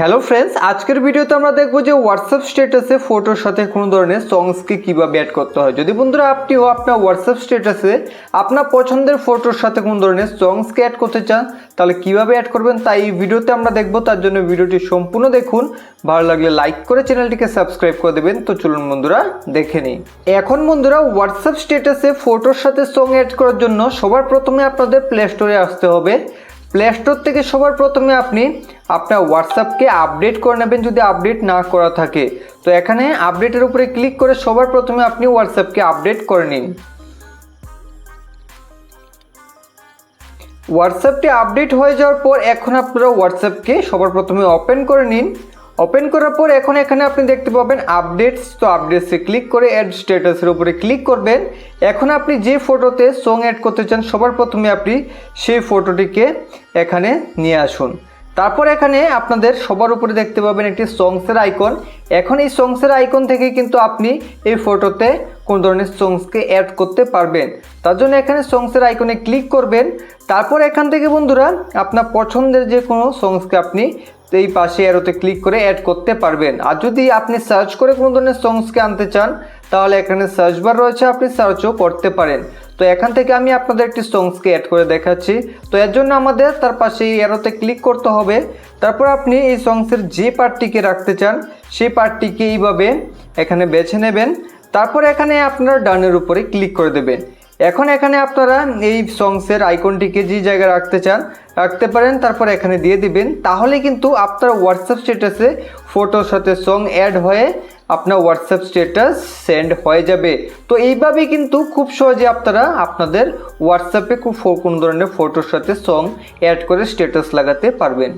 Hello friends আজকের ভিডিওতে আমরা দেখব যে হোয়াটসঅ্যাপ স্ট্যাটাসে ফটোর সাথে কোনো ধরনের সংসকে কীভাবে অ্যাড করতে হয়। যদি বন্ধুরা আপনিও আপনার হোয়াটসঅ্যাপ স্ট্যাটাসে আপনার পছন্দের ফটোর সাথে কোনো ধরনের সংসকে অ্যাড করতে চান, তাহলে কীভাবে অ্যাড করবেন তাই এই ভিডিওতে আমরা দেখব। তার জন্য ভিডিওটি সম্পূর্ণ দেখুন। ভালো লাগলে লাইক করে চ্যানেলটিকে সাবস্ক্রাইব করে দেবেন। তো চলুন বন্ধুরা, দেখে নিই। এখন বন্ধুরা হোয়াটসঅ্যাপ স্ট্যাটাসে ফটোর সাথে সং অ্যাড করার জন্য সবার প্রথমে আপনাদের প্লে স্টোরে আসতে হবে। প্লে স্টোর থেকে সবার প্রথমে আপনি আপনার হোয়াটসঅ্যাপকে আপডেট করে নেবেন যদি আপডেট না করা থাকে। তো এখানে আপডেটের উপরে ক্লিক করে সবার প্রথমে আপনি হোয়াটসঅ্যাপকে আপডেট করে নিন। হোয়াটসঅ্যাপটি আপডেট হয়ে যাওয়ার পর এখন আপনারা হোয়াটসঅ্যাপকে সবার প্রথমে ওপেন করে নিন। ওপেন করার পর এখন এখানে আপনি দেখতে পাবেন আপডেটস তো আপডেটসে ক্লিক করে অ্যাড স্ট্যাটাসের উপরে ক্লিক করবেন। এখন আপনি যে ফটোতে সং অ্যাড করতে চান, সবার প্রথমে আপনি সেই ফটোটিকে এখানে নিয়ে আসুন। তারপর এখানে আপনাদের সবার উপরে দেখতে পাবেন একটি সংসের আইকন এখন এই সংসের আইকন থেকে কিন্তু আপনি এই ফটোতে কোন ধরনের সংসকে অ্যাড করতে পারবেন। তার জন্য এখানে সংসের আইকনে ক্লিক করবেন। তারপর এখান থেকে বন্ধুরা, আপনার পছন্দের যে কোনো সংসকে আপনি এই পাশে অ্যারোতে ক্লিক করে অ্যাড করতে পারবেন। আর যদি আপনি সার্চ করে কোনো ধরনের সংসকে আনতে চান, তাহলে এখানে সার্চ বার রয়েছে, আপনি সার্চও করতে পারেন। তো এখান থেকে আমি আপনাদের একটি সংসকে অ্যাড করে দেখাচ্ছি। তো এর জন্য আমাদের তার পাশে এই অ্যারোতে ক্লিক করতে হবে। তারপর আপনি এই সংসের যে পার্টটিকে রাখতে চান, সেই পার্টটিকে এইভাবে এখানে বেছে নেবেন। তারপর এখানে আপনার ডানের উপরে ক্লিক করে দেবেন। এখন এখানে আপনারা এই সংসের আইকনটিকে যে জায়গায় রাখতে চান, রাখতে পারেন, তারপর এখানে দিয়ে দিবেন। তাহলে কিন্তু আপনার হোয়াটসঅ্যাপ স্ট্যাটাসে ফটোর সাথে সং অ্যাড হয়ে আপনার হোয়াটসঅ্যাপ স্ট্যাটাস সেন্ড হয়ে যাবে। তো এইভাবে কিন্তু খুব সহজে আপনারা আপনাদের হোয়াটসঅ্যাপে খুব কোনো ধরনের ফটোর সাথে সং অ্যাড করে স্ট্যাটাস লাগাতে পারবেন।